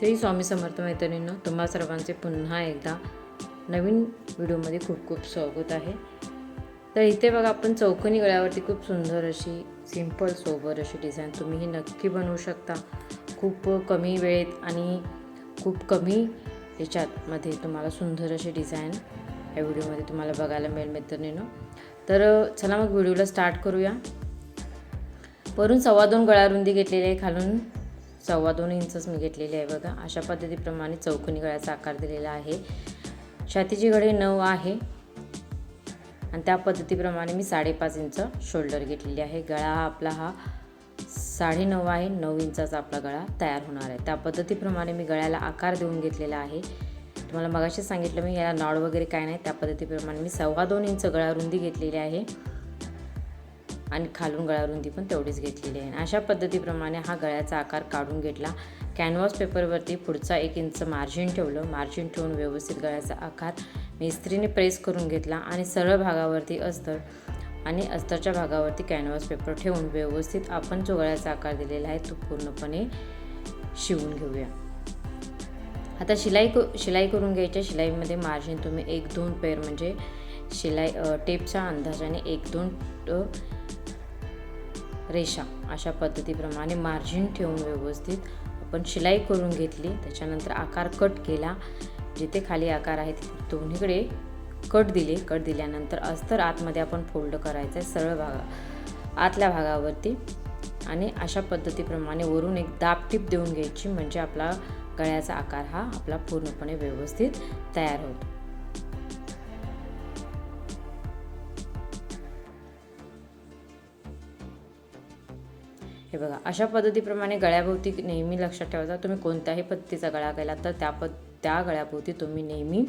श्री स्वामी समर्थ मैत्रिणींनो तुम्हा सर्वांचे पुन्हा एकदा नवीन व्हिडिओमध्ये खूप खूप स्वागत आहे. तर इथे बघा आपण चौकोनी गळ्यावरती खूप सुंदर अशी सिंपल सोबर अशी डिझाईन तुम्ही ही नक्की बनवू शकता. खूप कमी वेळेत आणि खूप कमी ह्याच्यातमध्ये तुम्हाला सुंदर अशी डिझाईन या व्हिडिओमध्ये तुम्हाला बघायला मिळेल मैत्रिणींनो. तर चला मग व्हिडिओला स्टार्ट करूया. वरून सव्वा दोन गळा रुंदी घेतलेली आहे खालून सव्वा दोन इंचच मी घेतलेली आहे बघा. अशा पद्धतीप्रमाणे चौकोनी गळ्याचा आकार दिलेला आहे. छातीची गळे नऊ आहे. आणि त्या पद्धतीप्रमाणे मी साडेपाच इंच शोल्डर घेतलेली आहे. गळा हा आपला हा साडेनऊ आहे. नऊ इंचाचा आपला गळा तयार होणार आहे. त्या पद्धतीप्रमाणे मी गळ्याला आकार देऊन घेतलेला आहे. तुम्हाला मगाशी सांगितलं मी याला नॉड वगैरे काय नाही. त्या पद्धतीप्रमाणे मी सव्वा दोन इंच गळा रुंदी घेतलेली आहे. आणि खालून गळा पण तेवढीच घेतलेली आहे. अशा पद्धतीप्रमाणे हा गळ्याचा आकार काढून घेतला. कॅनव्हास पेपरवरती पुढचा एक इंच मार्जिन ठेवलं. मार्जिन ठेवून व्यवस्थित गळ्याचा आकार मी इस्त्रीने प्रेस करून घेतला आणि सरळ भागावरती अस्तर आणि अस्तरच्या भागावरती कॅनव्हास पेपर ठेवून व्यवस्थित आपण जो गळ्याचा आकार दिलेला आहे तो पूर्णपणे शिवून घेऊया. आता शिलाई क शिलाई करून घ्यायच्या. शिलाईमध्ये मार्जिन तुम्ही एक दोन पेर म्हणजे शिलाई टेपच्या अंदाजाने एक दोन रेषा अशा पद्धतीप्रमाणे मार्जिन ठेवून व्यवस्थित आपण शिलाई करून घेतली. त्याच्यानंतर आकार कट केला. जिथे खाली आकार आहे तिथे दोन्हीकडे कट दिले. कट दिल्यानंतर अस्तर आतमध्ये आपण फोल्ड करायचं आहे सरळ भागा आतल्या भागावरती. आणि अशा पद्धतीप्रमाणे वरून एक दाब टीप देऊन घ्यायची. म्हणजे आपला गळ्याचा आकार हा आपला पूर्णपणे व्यवस्थित तयार होतो. बघा अशा पद्धतीप्रमाणे गळ्याभोवती नेहमी लक्षात ठेवायचा. तुम्ही कोणत्याही पद्धतीचा गळा केला तर त्या पद त्या गळ्याभोवती तुम्ही नेहमी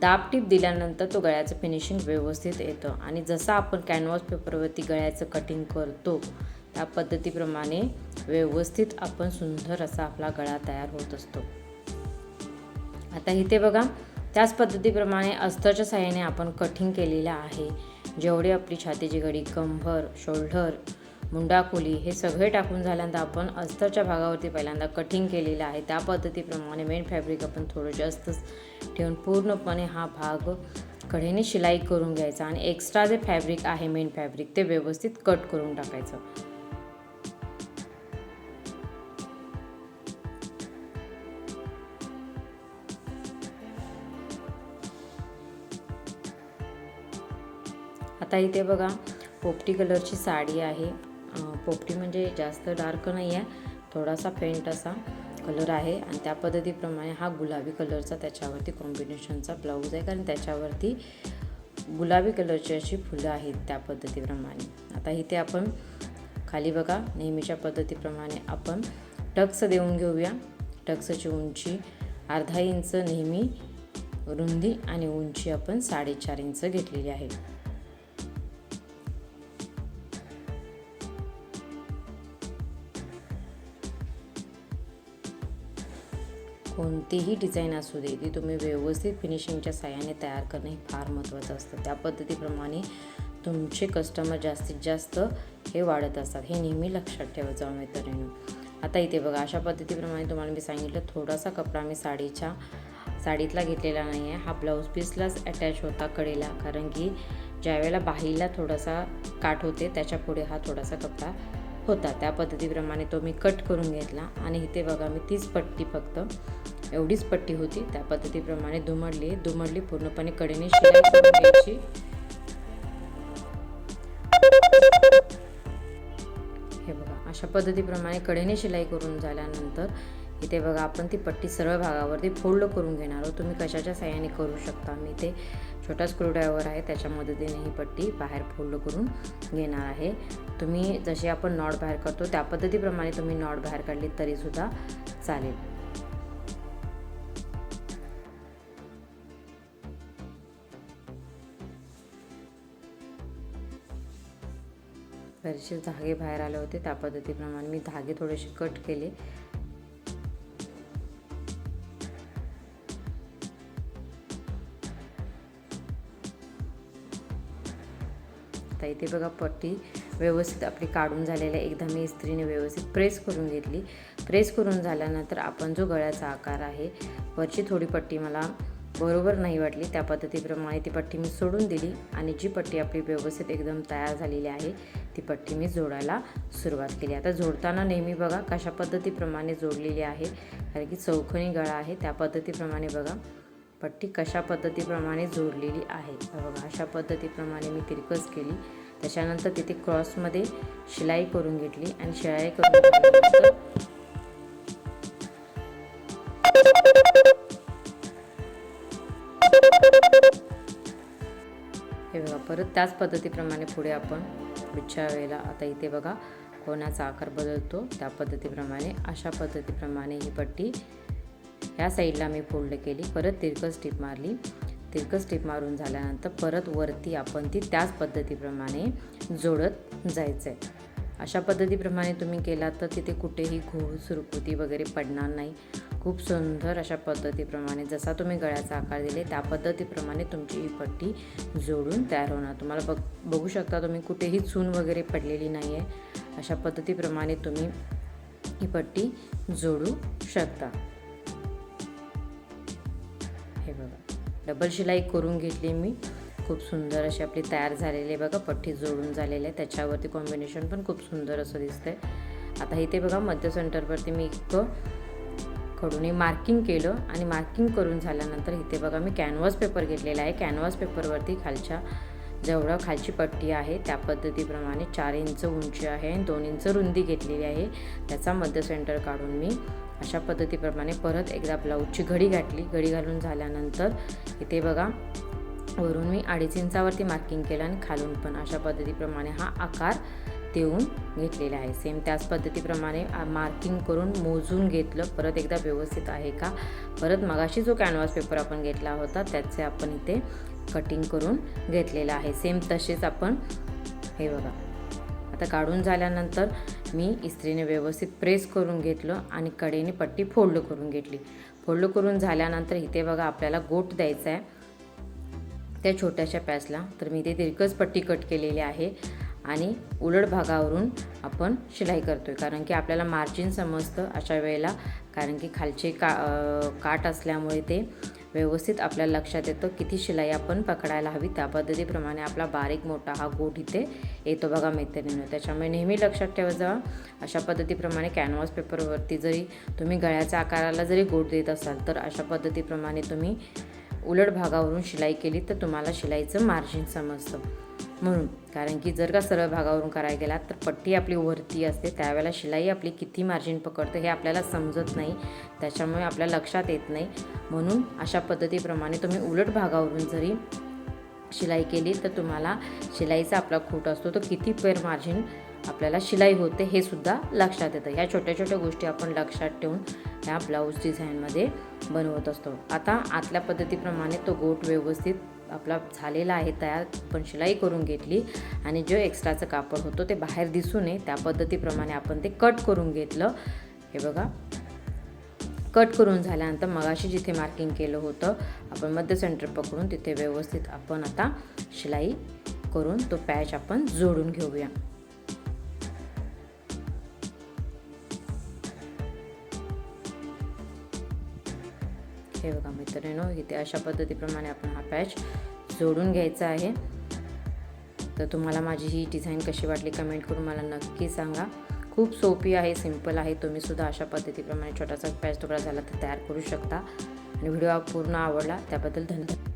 दाब टीप दिल्यानंतर तो गळ्याचं फिनिशिंग व्यवस्थित येतं. आणि जसं आपण कॅनव्हास पेपरवरती गळ्याचं कटिंग करतो त्या पद्धतीप्रमाणे व्यवस्थित आपण सुंदर असा आपला गळा तयार होत असतो. आता इथे बघा त्याच पद्धतीप्रमाणे अस्तरच्या साह्याने आपण कटिंग केलेलं आहे. जेवढी आपली छातीची घडी कंबर शोल्डर मुंडाखोली हे सगळे टाकून झाल्यानंतर आपण अस्तरच्या भागावरती पहिल्यांदा कटिंग केलेलं आहे. त्या पद्धतीप्रमाणे मेन फॅब्रिक आपण थोडं जास्तच ठेवून पूर्णपणे हा भाग कडेने शिलाई करून घ्यायचा आणि एक्स्ट्रा जे फॅब्रिक आहे मेन फॅब्रिक ते व्यवस्थित कट करून टाकायचं. आता इथे बघा पोपटी कलरची साडी आहे. पोपटी म्हणजे जास्त डार्क नाही आहे थोडासा फेंट असा कलर आहे आणि त्या पद्धतीप्रमाणे हा गुलाबी कलरचा त्याच्यावरती कॉम्बिनेशनचा ब्लाऊज आहे कारण त्याच्यावरती गुलाबी कलरची अशी फुलं आहेत त्या पद्धतीप्रमाणे. आता इथे आपण खाली बघा नेहमीच्या पद्धतीप्रमाणे आपण टक्स देऊन घेऊया. टक्सची उंची अर्धा इंच नेहमी रुंदी आणि उंची आपण साडेचार इंच घेतलेली आहे. कोणतीही डिझाईन असू दे ती तुम्ही व्यवस्थित फिनिशिंगच्या साह्याने तयार करणं हे फार महत्त्वाचं असतं. त्या पद्धतीप्रमाणे तुमचे कस्टमर जास्तीत जास्त हे वाढत असतात. हे नेहमी लक्षात ठेवायचं आम्ही मैत्रिणी आता इथे बघा अशा पद्धतीप्रमाणे तुम्हाला मी सांगितलं थोडासा कपडा मी साडीच्या साडीतला घेतलेला नाही आहे हा ब्लाऊज पीसलाच अटॅच होता कडेला कारण की ज्यावेळेला बाहीला थोडासा काठ होते त्याच्या पुढे हा थोडासा कपडा होता. त्या पद्धतीप्रमाणे तो मी कट करून घेतला. आणि इथे बघा मी तीच पट्टी फक्त एवढीच पट्टी होती. त्या पद्धतीप्रमाणे दुमडली. दुमडली पूर्णपणे कडेने शिलाई करून घ्यायची. हे बघा अशा पद्धतीप्रमाणे कडेने शिलाई करून झाल्यानंतर इथे बघा आपण ती पट्टी सरळ भागावरती फोल्ड करून घेणार आहोत. तुम्ही कशाच्या साह्याने करू शकता? मी ते छोटा स्क्रूड्रायव्हर आहे त्याच्या मदतीने ही पट्टी बाहेर फोल्ड करून घेणार आहे. तुम्ही जशी आपण नॉट बाहेर करतो त्या पद्धतीप्रमाणे तुम्ही नॉट बाहेर काढली तरीसुद्धा चालेल. बरेचसे धागे बाहेर आले होते त्या पद्धतीप्रमाणे मी धागे थोडेसे कट केले. आता इथे बघा पट्टी व्यवस्थित आपली काढून झालेली आहे एकदा मी इस्त्रीने व्यवस्थित प्रेस करून घेतली. प्रेस करून झाल्यानंतर आपण जो गळ्याचा आकार आहे वरची थोडी पट्टी मला बरोबर नाही वाटली. त्या पद्धतीप्रमाणे ती पट्टी मी सोडून दिली आणि जी पट्टी आपली व्यवस्थित एकदम तयार झालेली आहे ती पट्टी मी जोडायला सुरुवात केली. आता जोडताना नेहमी बघा कशा पद्धतीप्रमाणे जोडलेली आहे कारण की चौखणी गळा आहे त्या पद्धतीप्रमाणे बघा. पट्टी कशा पद्धतीप्रमाणे जोडलेली आहे? बघा अशा पद्धतीप्रमाणे मी तिरकस केली. त्याच्यानंतर तिथे क्रॉसमध्ये शिलाई करून घेतली आणि शिलाई करून हे बघा परत त्याच पद्धतीप्रमाणे पुढे आपण पुढच्या वेळेला आता इथे बघा कोणाचा आकार बदलतो त्या पद्धतीप्रमाणे अशा पद्धतीप्रमाणे ही पट्टी ह्या साईडला मी फोल्ड केली परत तिरकस स्टीप मारली. तिरकस टीप मारून झाल्यानंतर परत वरती आपण ती त्याच पद्धतीप्रमाणे जोडत जायचं आहे अशा पद्धतीप्रमाणे तुम्ही केलात तर तिथे कुठेही घोळ सुरकुती वगैरे पडणार नाही. खूप सुंदर अशा पद्धतीप्रमाणे जसा तुम्ही गळ्याचा आकार दिले त्या पद्धतीप्रमाणे तुमची ही पट्टी जोडून तयार होणार. तुम्हाला बघ बघू शकता तुम्ही कुठेही चून वगैरे पडलेली नाही आहे अशा पद्धतीप्रमाणे तुम्ही ही पट्टी जोडू शकता. हे बघा. डबल शिलाई करून घेतली मी. खूप सुंदर अशी आपली तयार झालेली आहे बघा. पट्टी जोडून झालेली आहे. त्याच्यावरती कॉम्बिनेशन पण खूप सुंदर असं दिसतंय. आता इथे बघा मध्य सेंटरवरती मी इतकं कडून मार्किंग केलं आणि मार्किंग करून झाल्यानंतर इथे बघा मी कॅनव्हास पेपर घेतलेला आहे. कॅनव्हास पेपरवरती खालच्या जेवढं खालची पट्टी आहे त्या पद्धतीप्रमाणे चार इंच उंची आहे आणि दोन इंच रुंदी घेतलेली आहे. त्याचा मध्य सेंटर काढून मी अशा पद्धतीप्रमाणे परत एकदा ब्लाऊजची घडी घातली. घडी घालून झाल्यानंतर इथे बघा वरून मी अडीच इंचावरती मार्किंग केलं आणि खालून पण अशा पद्धतीप्रमाणे हा आकार देऊन घेतलेला आहे. सेम त्याच पद्धतीप्रमाणे मार्किंग करून मोजून घेतलं. परत एकदा व्यवस्थित आहे का? परत मगाशी जो कॅनव्हास पेपर आपण घेतला होता त्याचे आपण इथे कटिंग करून घेतलेलं आहे. सेम तसेच आपण हे बघा. आता काढून झाल्यानंतर मी इस्त्रीने व्यवस्थित प्रेस करून घेतलं आणि कडेने पट्टी फोल्ड करून घेतली. फोल्ड करून झाल्यानंतर इथे बघा आपल्याला गोट द्यायचा आहे. त्या छोट्याशा पॅचला. तर मी इथे दीर्घच पट्टी कट केलेली आहे आणि उलट भागावरून आपण शिलाई करतो आहे कारण की आपल्याला मार्जिन समजतं अशा वेळेला. कारण की खालचे का काट असल्यामुळे ते व्यवस्थित आपल्या लक्षात येतं किती शिलाई आपण पकडायला हवी. त्या पद्धतीप्रमाणे आपला बारीक मोठा हा गोठ इथे येतो बघा मैत्रिणीनं. त्याच्यामुळे नेहमी लक्षात ठेवत जावा अशा पद्धतीप्रमाणे कॅनव्हास पेपरवरती जरी तुम्ही गळ्याच्या आकाराला जरी गोठ देत असाल तर अशा पद्धतीप्रमाणे तुम्ही उलट भागावरून शिलाई केली तर तुम्हाला शिलाईचं मार्जिन समजतं. म्हणून. कारण की जर का सरळ भागावरून करायला गेलात तर पट्टी आपली वरती असते. त्यावेळेला शिलाई आपली किती मार्जिन पकडतं हे आपल्याला समजत नाही. त्याच्यामुळे आपल्या लक्षात येत नाही. म्हणून अशा पद्धतीप्रमाणे तुम्ही उलट भागावरून जरी शिलाई केली तर तुम्हाला शिलाईचा आपला खूट असतो. तो किती पेर मार्जिन आपल्याला शिलाई होते हे सुद्धा लक्षात येतं. ह्या छोट्या छोट्या गोष्टी आपण लक्षात ठेवून ह्या ब्लाऊज डिझाईनमध्ये बनवत असतो. आता आतल्या पद्धतीप्रमाणे तो गोट व्यवस्थित आपला झालेला आहे तयार पण शिलाई करून घेतली. आणि जो एक्स्ट्राचं कापड होतं ते बाहेर दिसू नये त्या पद्धतीप्रमाणे आपण ते कट करून घेतलं. हे बघा. कट करून झाल्यानंतर मगाशी जिथे मार्किंग केलं होतं आपण मध्य सेंटर पकडून तिथे व्यवस्थित आपण आता शिलाई करून तो पॅच आपण जोडून घेऊया. हे बघा. मित्रांनो इथे अशा पद्धतीप्रमाणे आपण हा पॅच जोडून घ्यायचा आहे. तर तुम्हाला माझी ही डिझाईन कशी वाटली कमेंट करून मला नक्की सांगा. खूप सोपी आहे सिंपल आहे. तुम्ही सुद्धा अशा पद्धतीप्रमाणे छोटासा पॅच तुकडा झाला तर तयार करू शकता. आणि व्हिडिओ पूर्ण आवडला त्याबद्दल धन्यवाद.